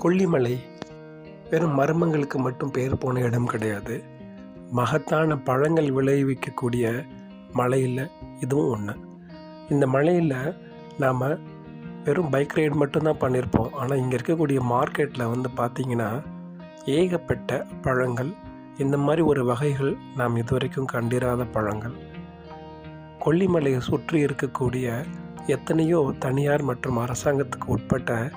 கொல்லிமலை வெறும் மர்மங்களுக்கு மட்டும் பேர் போன இடம் கிடையாது. மகத்தான பழங்கள் விளைவிக்கக்கூடிய மலையில் இதுவும் ஒன்று இந்த மலையில் நாம் வெறும் பைக் ரைடு மட்டும்தான் பண்ணியிருப்போம் ஆனால் இங்கே இருக்கக்கூடிய மார்க்கெட்டில் வந்து பார்த்திங்கன்னா ஏகப்பட்ட பழங்கள் இந்த மாதிரி ஒரு வகைகள் நாம் இதுவரைக்கும் கண்டிராத பழங்கள். கொல்லிமலையை சுற்றி இருக்கக்கூடிய எத்தனையோ தனியார் மற்றும் அரசாங்கத்துக்கு உட்பட்ட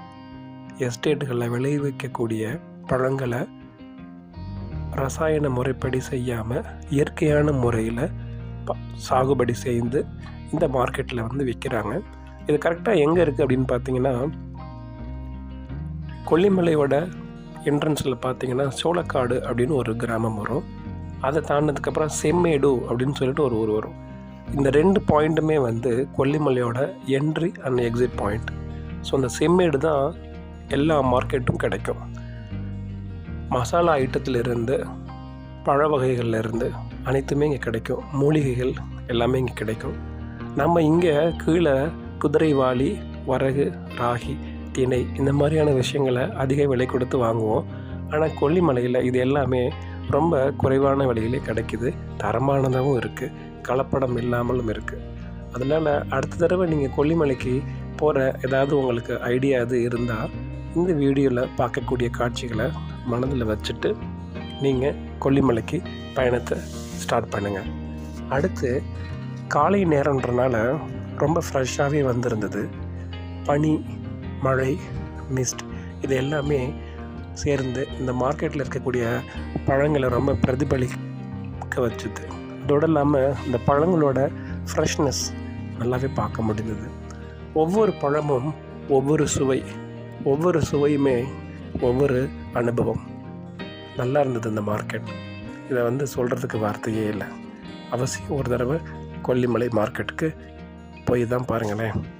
எஸ்டேட்டுகளில் விளைவிக்கக்கூடிய பழங்களை ரசாயன முறைப்படி செய்யாமல் இயற்கையான முறையில் ப சாகுபடி செய்து இந்த மார்க்கெட்டில் வந்து விற்கிறாங்க இது கரெக்டாக எங்கே இருக்குது அப்படின்னு பார்த்தீங்கன்னா கொல்லிமலையோட என்ட்ரன்ஸில் பார்த்தீங்கன்னா சோளக்காடு அப்படின்னு ஒரு கிராமம் வரும். அதை தாண்டினதுக்கப்புறம் செம்மேடு அப்படின்னு சொல்லிட்டு ஒரு ஊர் வரும். இந்த ரெண்டு பாயிண்ட்டுமே வந்து கொல்லிமலையோட entry and exit point so அந்த செம்மேடு தான் எல்லா மார்க்கெட்டும் கிடைக்கும். மசாலா ஐட்டத்திலிருந்து பழ வகைகள்லேருந்து அனைத்துமே இங்கே கிடைக்கும். மூலிகைகள் எல்லாமே இங்கே கிடைக்கும். நம்ம இங்கே கீழே குதிரைவாளி வரகு ராகி திணை இந்த மாதிரியான விஷயங்களை அதிக விலை கொடுத்து வாங்குவோம். ஆனால் கொல்லிமலையில் இது எல்லாமே ரொம்ப குறைவான விலையிலே கிடைக்குது. தரமானதாகவும் இருக்குது கலப்படம் இல்லாமலும் இருக்குது அதனால் அடுத்த தடவை நீங்கள் கொல்லிமலைக்கு போகிற ஏதாவது உங்களுக்கு ஐடியா இது இருந்தால் இந்த வீடியோவில் பார்க்கக்கூடிய காட்சிகளை மனதில் வச்சுட்டு நீங்கள் கொல்லிமலைக்கு பயணத்தை ஸ்டார்ட் பண்ணுங்கள் அடுத்து காலை நேரன்றனால ரொம்ப ஃப்ரெஷ்ஷாகவே வந்திருந்தது. பனி மழை மிஸ்ட் இது எல்லாமே சேர்ந்து இந்த மார்க்கெட்டில் இருக்கக்கூடிய பழங்களை ரொம்ப பிரதிபலிக்க வச்சுது. அதோடு இல்லாமல் இந்த பழங்களோட ஃப்ரெஷ்னஸ் நல்லாவே பார்க்க முடிந்தது. ஒவ்வொரு பழமும் ஒவ்வொரு சுவை ஒவ்வொரு சுவையுமே ஒவ்வொரு அனுபவம். நல்லா இருந்தது இந்த மார்க்கெட். இதை வந்து சொல்கிறதுக்கு வார்த்தையே இல்லை. அவசியம் ஒரு தடவை கொல்லிமலை மார்க்கெட்டுக்கு போய் தான் பாருங்களேன்.